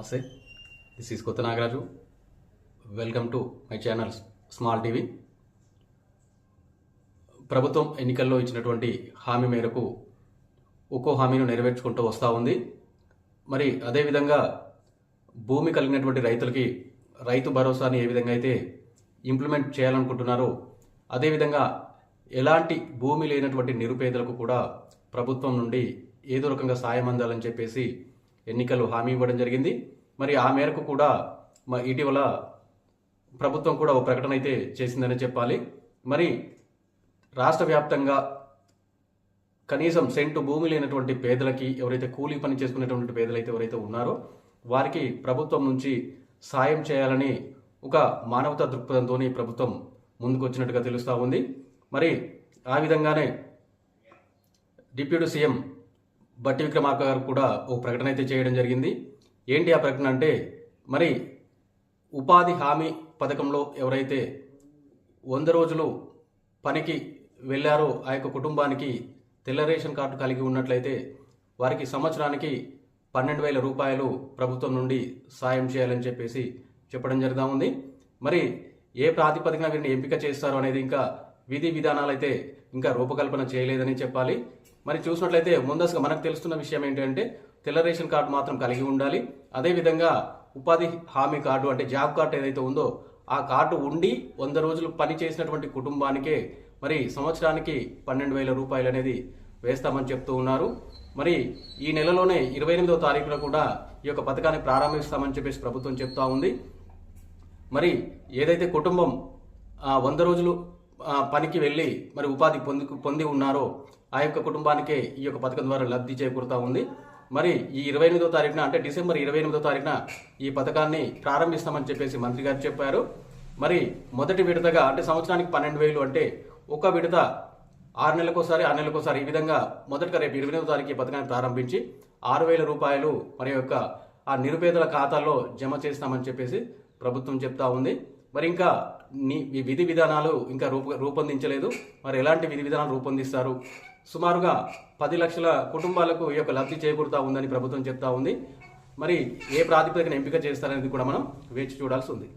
నమస్తే. This is Kotha Nagaraju welcome to my channel small TV ప్రభుత్వం ఎన్నికల్లో ఇచ్చినటువంటి హామీ మేరకు ఒక్కో హామీను నెరవేర్చుకుంటూ వస్తూ ఉంది. మరి అదేవిధంగా భూమి కలిగినటువంటి రైతులకి రైతు భరోసాని ఏ విధంగా అయితే ఇంప్లిమెంట్ చేయాలనుకుంటున్నారో అదేవిధంగా ఎలాంటి భూమి లేనటువంటి నిరుపేదలకు కూడా ప్రభుత్వం నుండి ఏదో రకంగా సాయం అందాలని చెప్పేసి ఎన్నికలు హామీ ఇవ్వడం జరిగింది. మరి ఆ మేరకు కూడా మా ఇటీవల ప్రభుత్వం కూడా ఒక ప్రకటన అయితే చేసిందని చెప్పాలి. మరి రాష్ట్ర వ్యాప్తంగా కనీసం సెంటు భూమి లేనటువంటి పేదలకి ఎవరైతే కూలీ పని చేసుకునేటువంటి పేదలైతే ఎవరైతే ఉన్నారో వారికి ప్రభుత్వం నుంచి సాయం చేయాలని ఒక మానవతా దృక్పథంతో ప్రభుత్వం ముందుకు వచ్చినట్టుగా తెలుస్తూ ఉంది. మరి ఆ విధంగానే డిప్యూటీ సీఎం బట్టి విక్రమార్క గారు కూడా ఓ ప్రకటన అయితే చేయడం జరిగింది. ఏంటి ఆ ప్రకటన అంటే మరి ఉపాధి హామీ పథకంలో ఎవరైతే వంద రోజులు పనికి వెళ్ళారో ఆ యొక్క కుటుంబానికి తెల్ల రేషన్ కార్డు కలిగి ఉన్నట్లయితే వారికి సంవత్సరానికి పన్నెండు వేల రూపాయలు ప్రభుత్వం నుండి సాయం చేయాలని చెప్పేసి చెప్పడం జరుగుతూ ఉంది. మరి ఏ ప్రాతిపదికన వీరిని ఎంపిక చేస్తారు అనేది ఇంకా విధి విధానాలు అయితే ఇంకా రూపకల్పన చేయలేదని చెప్పాలి. మరి చూసినట్లయితే ముందస్తుగా మనకు తెలుస్తున్న విషయం ఏంటంటే తెల్ల రేషన్ కార్డు మాత్రం కలిగి ఉండాలి. అదేవిధంగా ఉపాధి హామీ కార్డు అంటే జాబ్ కార్డు ఏదైతే ఉందో ఆ కార్డు ఉండి వంద రోజులు పని చేసినటువంటి కుటుంబానికే మరి సంవత్సరానికి పన్నెండు వేల రూపాయలు అనేది వేస్తామని చెప్తూ ఉన్నారు. మరి ఈ నెలలోనే ఇరవై ఎనిమిదవ తారీఖున కూడా ఈ యొక్క పథకాన్ని ప్రారంభిస్తామని చెప్పేసి ప్రభుత్వం చెప్తా ఉంది. మరి ఏదైతే కుటుంబం వంద రోజులు పనికి వెళ్ళి మరి ఉపాధి పొంది పొంది ఉన్నారో ఆ యొక్క కుటుంబానికే ఈ యొక్క పథకం ద్వారా లబ్ధి చేకూరుతూ ఉంది. మరి ఈ ఇరవై ఎనిమిదో తారీఖున అంటే డిసెంబర్ ఇరవై ఎనిమిదో తారీఖున ఈ పథకాన్ని ప్రారంభిస్తామని చెప్పేసి మంత్రి గారు చెప్పారు. మరి మొదటి విడతగా అంటే సంవత్సరానికి పన్నెండు వేలు అంటే ఒక విడత ఆరు నెలలకోసారి ఆరు నెలలకోసారి ఈ విధంగా మొదటగా రేపు ఇరవై ఎనిమిదో తారీఖు ఈ పథకాన్ని ప్రారంభించి ఆరు వేల రూపాయలు మరి యొక్క ఆ నిరుపేదల ఖాతాల్లో జమ చేస్తామని చెప్పేసి ప్రభుత్వం చెప్తా ఉంది. మరి ఇంకా నీ ఈ విధి విధానాలు ఇంకా రూప రూపొందించలేదు. మరి ఎలాంటి విధి విధానాలు రూపొందిస్తారు? సుమారుగా పది లక్షల కుటుంబాలకు ఈ యొక్క లబ్ధి చేకూరుతా ఉందని ప్రభుత్వం చెప్తా ఉంది. మరి ఏ ప్రాతిపదికన ఎంపిక చేస్తారనేది కూడా మనం వేచి చూడాల్సి ఉంది.